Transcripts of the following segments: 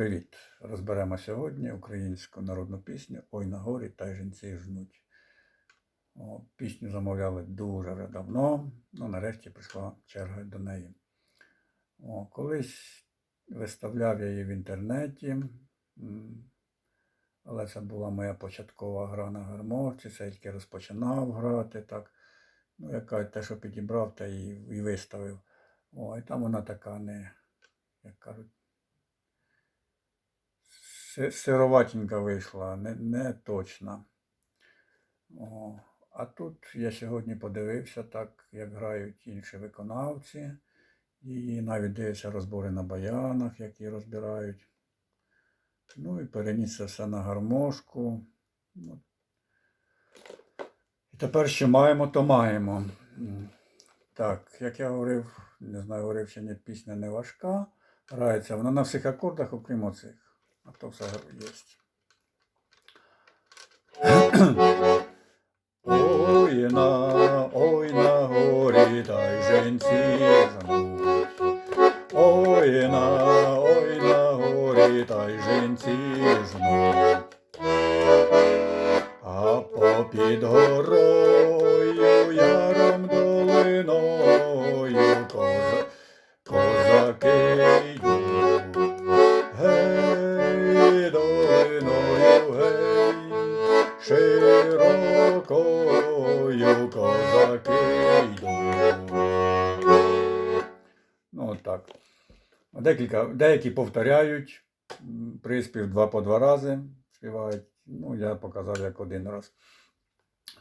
привіт! Розберемо сьогодні українську народну пісню Ой на горі та жінці жнуть. О, пісню замовляли дуже давно, ну нарешті прийшла черга до неї. О, колись виставляв я її в інтернеті, але це була моя початкова гра на гармошці, це тільки розпочинав грати так. Ну, яка те, що підібрав, та і, і виставив. О, і там вона така не, як кажуть, сироватенька вийшла, не, не точна. О, а тут я сьогодні подивився так, як грають інші виконавці. І навіть дивився розбори на баянах, які розбирають. Ну і переніс це все на гармошку. Ну, І тепер що маємо, то маємо. Так, як я говорив, не знаю, говорив чи ні, пісня не важка. Грається вона на всіх акордах, окрім оцих. А то все є. Ой Ну, от так. Декілька, деякі повторяють приспів два по два рази співають. Ну, я показав як один раз.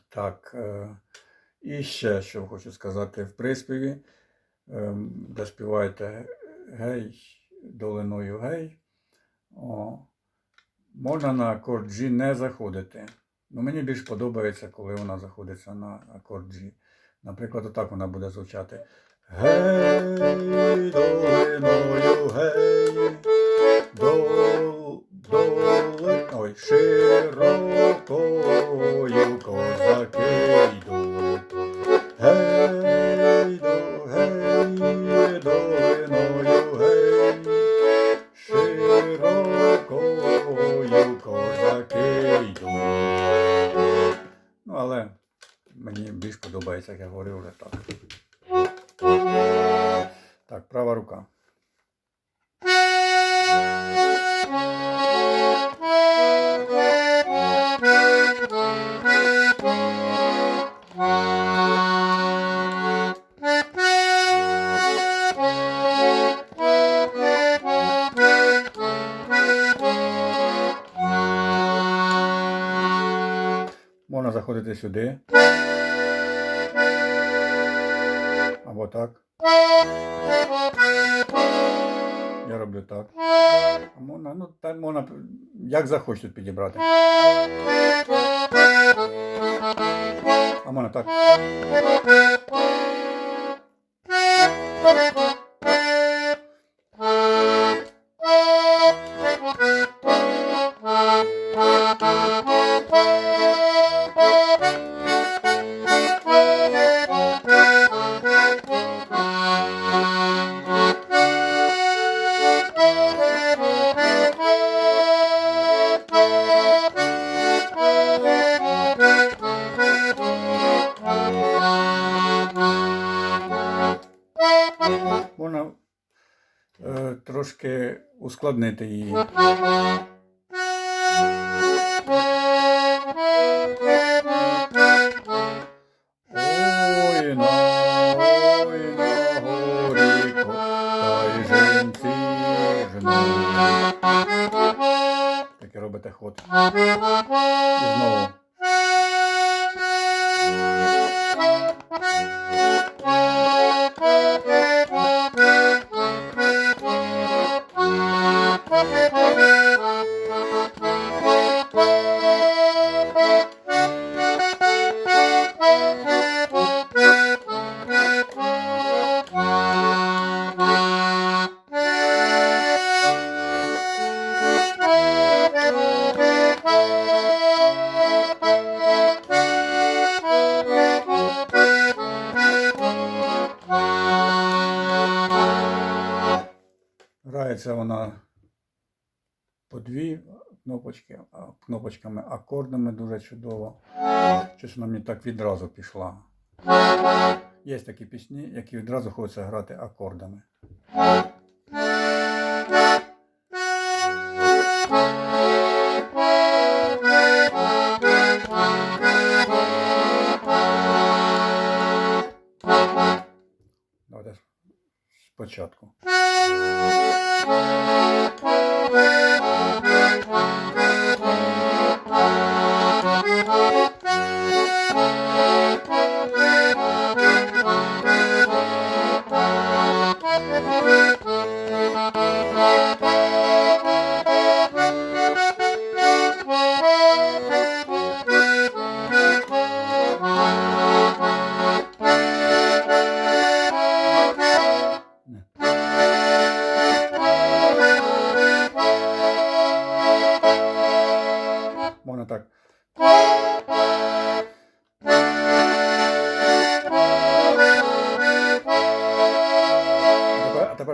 Так. Е, і ще що хочу сказати в приспіві, е, де співаєте гей, долиною гей. О, можна на акорд G не заходити. Ну, мені більш подобається, коли вона заходиться на акорд G. Наприклад, отак вона буде звучати. Гей, долиною, гей, широкою козаки йдуть. Ну, але мені більш подобається, як я говорив вже так. Так, права рука. Можна сюди. Або так. Я роблю так. А можна, ну, так можна, як захочуть підібрати. А можна так. Трошки ускладнити її. Ой на, ой на горі, та й жінці жнуть. Таке робите ход. І знову. Грається вона по дві кнопочки, кнопочками акордами дуже чудово. Щось вона мені так відразу пішла. Є такі пісні, які відразу хочеться грати акордами. Спочатку. Можна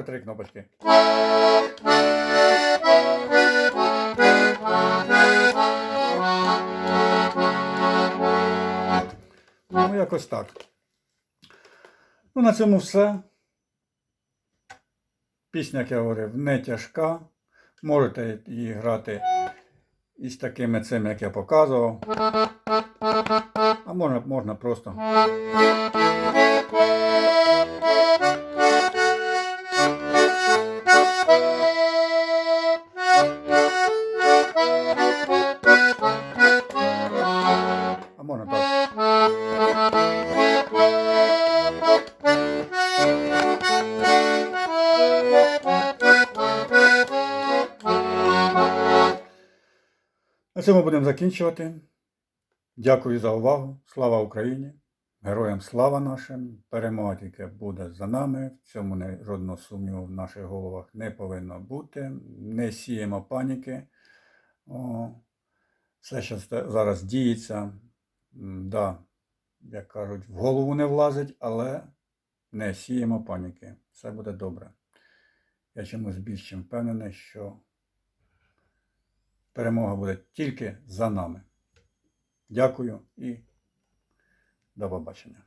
три кнопочки. Ну, якось так. Ну, на цьому все. Пісня, як я говорив, не тяжка. Можете її грати із такими цими, як я показував. А можна, можна просто. Цьому будемо закінчувати. Дякую за увагу. Слава Україні! Героям слава нашим! Перемога тільки буде за нами. В цьому не жодного сумніву в наших головах не повинно бути. Не сіємо паніки. О, все, що зараз діється, да, як кажуть, в голову не влазить, але не сіємо паніки. Все буде добре. Я чомусь більш чим впевнений, що перемога буде тільки за нами. Дякую і до побачення.